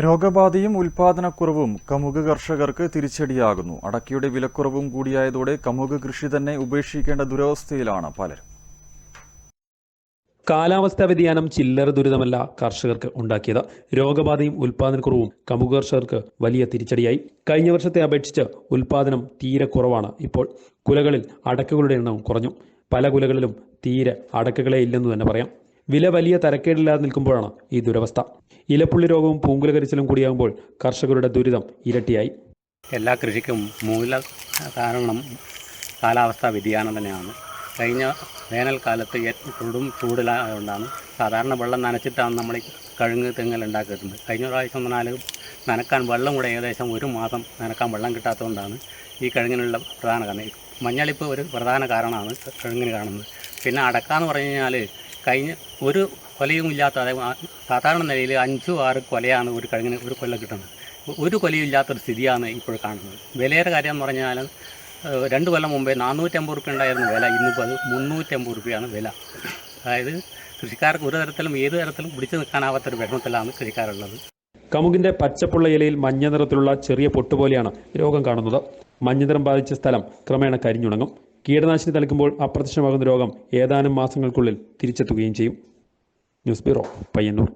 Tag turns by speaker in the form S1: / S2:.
S1: രോഗബാധയും ഉൽപാദനക്കുറവും കമുക് കർഷകർക്ക് തിരിച്ചടിയാകുന്നു. അടക്കിയുടെ വിലക്കുറവും കൂടിയായതോടെ കമുക കൃഷി തന്നെ ഉപേക്ഷിക്കേണ്ട ദുരവസ്ഥയിലാണ് പലരും.
S2: കാലാവസ്ഥാ വ്യതിയാനം ചില്ലറ ദുരിതമല്ല കർഷകർക്ക് ഉണ്ടാക്കിയത്. രോഗബാധയും ഉൽപാദനക്കുറവും കമുക് കർഷകർക്ക് വലിയ തിരിച്ചടിയായി. കഴിഞ്ഞ വർഷത്തെ അപേക്ഷിച്ച് ഉൽപാദനം തീരെ കുറവാണ്. ഇപ്പോൾ കുലകളിൽ അടക്കുകളുടെ എണ്ണം കുറഞ്ഞു. പല കുലകളിലും തീരെ അടക്കുകളെ ഇല്ലെന്ന് തന്നെ പറയാം. വില വലിയ തരക്കേടില്ലാതെ നിൽക്കുമ്പോഴാണ് ഈ ദുരവസ്ഥ. ഇലപ്പുള്ളി രോഗവും പൂങ്കുല കരിച്ചിലും കൂടിയാകുമ്പോൾ കർഷകരുടെ ദുരിതം ഇരട്ടിയായി.
S3: എല്ലാ കൃഷിക്കും മൂല കാരണം കാലാവസ്ഥാ വ്യതിയാനം തന്നെയാണ്. കഴിഞ്ഞ വേനൽക്കാലത്ത് ചൂടും ചൂടിലായതുകൊണ്ടാണ് സാധാരണ വെള്ളം നനച്ചിട്ടാണ് നമ്മൾ കഴുങ്ങ് തെങ്ങൽ ഉണ്ടാക്കിയിട്ടുണ്ട് കഴിഞ്ഞ പ്രാവശ്യം പറഞ്ഞാൽ നനക്കാൻ വെള്ളം കൂടെ ഏകദേശം ഒരു മാസം നനക്കാൻ വെള്ളം കിട്ടാത്തതുകൊണ്ടാണ് ഈ കഴുങ്ങിനുള്ള പ്രധാന കാരണം. മഞ്ഞളിപ്പ് ഒരു പ്രധാന കാരണമാണ് കഴുങ്ങിന് കാണുന്നത്. പിന്നെ അടക്കാന്ന് പറഞ്ഞു കഴിഞ്ഞാൽ കഴിഞ്ഞ ഒരു കൊലയും ഇല്ലാത്ത സാധാരണ നിലയിൽ അഞ്ചു ആറ് കൊലയാണ് ഒരു കഴിഞ്ഞ ഒരു കൊല്ലം കിട്ടുന്നത്. ഒരു കൊലയും ഇല്ലാത്തൊരു സ്ഥിതിയാണ് ഇപ്പോൾ കാണുന്നത്. വിലയുടെ കാര്യം എന്ന് പറഞ്ഞാൽ രണ്ട് കൊല്ലം മുമ്പേ നാനൂറ്റമ്പത് റുപ്യ ഉണ്ടായിരുന്ന വില. ഇന്നിപ്പോൾ അത് മുന്നൂറ്റമ്പത് റുപ്യയാണ് വില. അതായത് കൃഷിക്കാർക്ക് ഒരു തരത്തിലും ഏത് തരത്തിലും പിടിച്ചു നിൽക്കാനാവാത്തൊരു വിഷമത്തിലാണ് കൃഷിക്കാരുള്ളത്.
S2: കമുകിന്റെ പച്ചപ്പുള്ള ഇലയിൽ മഞ്ഞ നിറത്തിലുള്ള ചെറിയ പൊട്ടുപോലെയാണ് രോഗം കാണുന്നത്. മഞ്ഞനിറം ബാധിച്ച സ്ഥലം ക്രമേണ കരിഞ്ഞുണങ്ങും. കീടനാശിനി തളിക്കുമ്പോൾ അപ്രത്യക്ഷമാകുന്ന രോഗം ഏതാനും മാസങ്ങൾക്കുള്ളിൽ തിരിച്ചെത്തുകയും ചെയ്യും. News bureau Payyanur.